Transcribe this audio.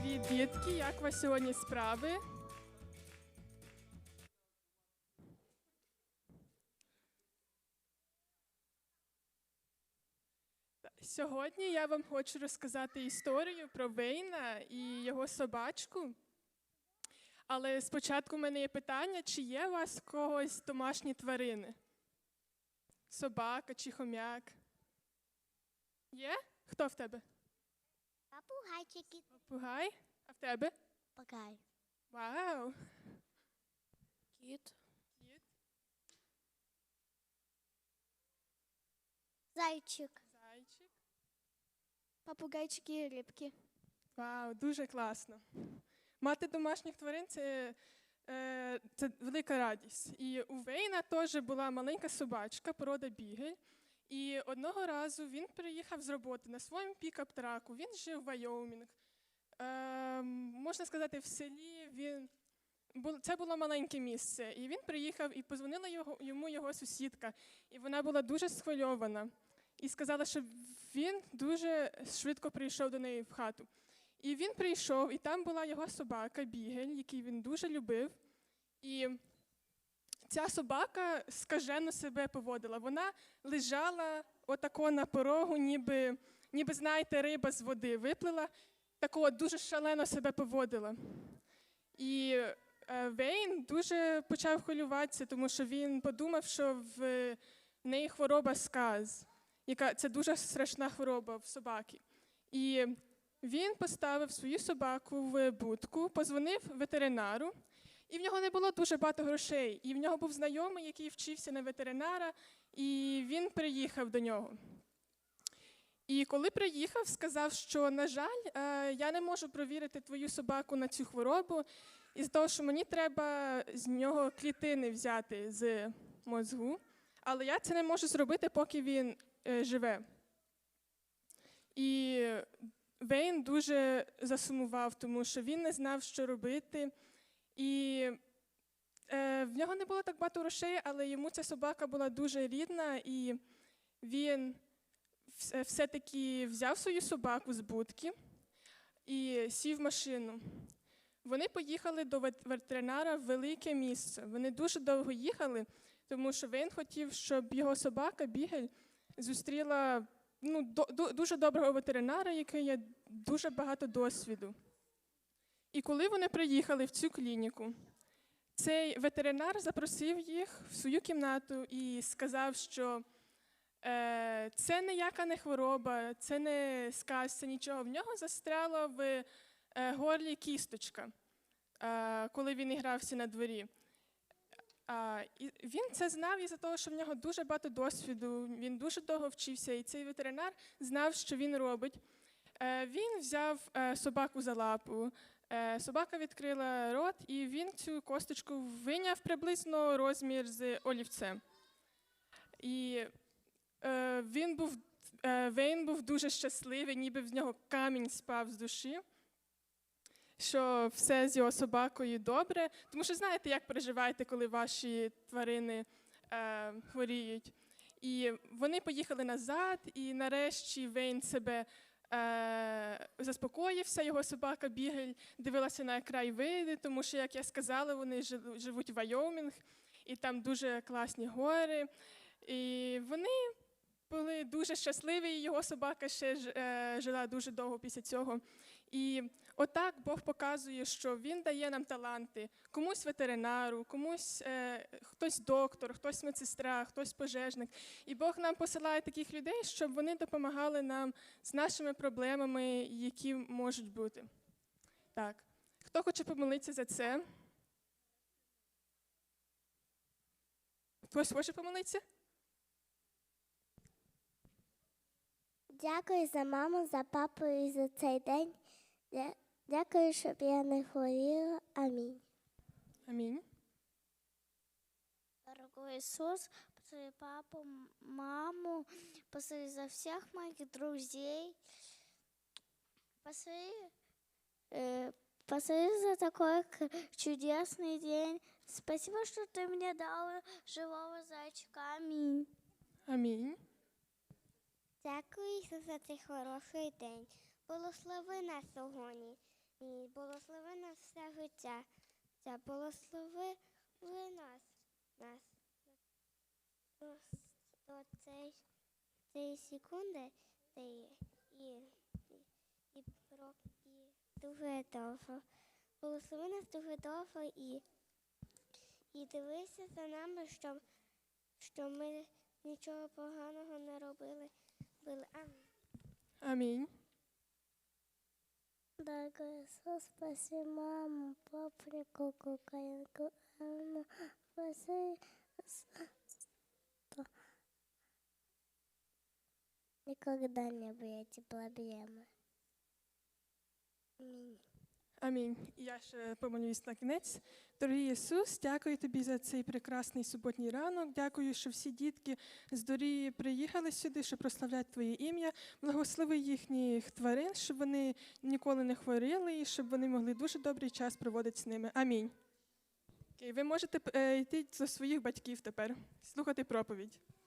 Привіт, дітки! Як у вас сьогодні справи? Сьогодні я вам хочу розказати історію про Вейна і його собачку. Але спочатку в мене є питання, чи є у вас когось домашні тварини? Собака чи хом'як? Є? Хто в тебе? Попугайчики. Попугай? А в тебе? Попугай. Вау! Кіт. Кіт, Зайчик. зайчик. Попугайчики і рибки. Вау, дуже класно. Мати домашніх тварин це, е, це велика радість. І у Вейна теж була маленька собачка, порода бігель. І одного разу він приїхав з роботи на своєму пікап-траку. Він жив в Вайомінг. Е, можна сказати, в селі він. Це було маленьке місце, і він приїхав і позвонила його, йому його сусідка, і вона була дуже схвильована і сказала, що він дуже швидко прийшов до неї в хату. І він прийшов, і там була його собака Бігель, який він дуже любив. І ця собака скажено себе поводила. Вона лежала отако на порогу, ніби, ніби знаєте, риба з води виплила, такого дуже шалено себе поводила. І е, Вейн дуже почав хвилюватися, тому що він подумав, що в неї хвороба сказ, яка це дуже страшна хвороба в собаки. І він поставив свою собаку в будку, позвонив ветеринару, і в нього не було дуже багато грошей. І в нього був знайомий, який вчився на ветеринара, і він приїхав до нього. І коли приїхав, сказав, що, на жаль, е, я не можу провірити твою собаку на цю хворобу, із того, що мені треба з нього клітини взяти з мозгу, але я це не можу зробити, поки він е, живе. І Вейн дуже засумував, тому що він не знав, що робити. І е, в нього не було так багато грошей, але йому ця собака була дуже рідна, і він все-таки взяв свою собаку з будки і сів в машину. Вони поїхали до ветеринара в велике місце. Вони дуже довго їхали, тому що він хотів, щоб його собака Бігель зустріла ну, до, дуже доброго ветеринара, який є дуже багато досвіду. І коли вони приїхали в цю клініку, цей ветеринар запросив їх в свою кімнату і сказав, що е, це ніяка не хвороба, це не сказ, це нічого. В нього застряла в е, горлі кісточка, е, коли він ігрався на дворі. А, і він це знав із-за того, що в нього дуже багато досвіду, він дуже довго вчився, і цей ветеринар знав, що він робить. Е, він взяв е, собаку за лапу, е, собака відкрила рот, і він цю косточку виняв приблизно розмір з олівцем. І він був, Вейн був дуже щасливий, ніби в нього камінь спав з душі що все з його собакою добре. Тому що знаєте, як переживаєте, коли ваші тварини хворіють. І вони поїхали назад, і нарешті Вейн себе е, заспокоївся, його собака Бігель дивилася на краєвиди, тому що, як я сказала, вони живуть в Вайомінг, і там дуже класні гори. І вони були дуже щасливі, і його собака ще е, жила дуже довго після цього. І отак Бог показує, що Він дає нам таланти комусь ветеринару, комусь е, хтось доктор, хтось медсестра, хтось пожежник. І Бог нам посилає таких людей, щоб вони допомагали нам з нашими проблемами, які можуть бути. Так. Хто хоче помолитися за це? Хтось хоче помолитися? Дякую за маму, за папу і за цей день. Дя- Дякую, щоб я не хворіла. Амінь. Амінь. Дорогой Иисус, посмотри папу, м- маму, посмотри за всех моих друзей, посмотри, э, посмотри за такой к- чудесный день. Спасибо, что ты мне дал живого зайчика. Аминь. Амінь. Дякую за цей хороший день. Благослови нас сьогодні. Благослови нас все життя. Благослови нас, нас до цієї, секунди і, і, і, і, дуже довго. Благослови нас дуже довго і, і дивися за нами, щоб, щоб ми нічого поганого не робили. Амінь. Амінь. Дорогой Иисус, спаси маму, паприку, кукаенку, Анну, спаси с- что никогда не были эти проблемы. Аминь. Амінь. Я ще помолюсь на кінець. Дорогий Ісус, дякую тобі за цей прекрасний суботній ранок. Дякую, що всі дітки з дорії приїхали сюди, щоб прославляти Твоє ім'я. Благослови їхніх тварин, щоб вони ніколи не хворіли і щоб вони могли дуже добрий час проводити з ними. Амінь. Ви можете е, йти до своїх батьків тепер, слухати проповідь.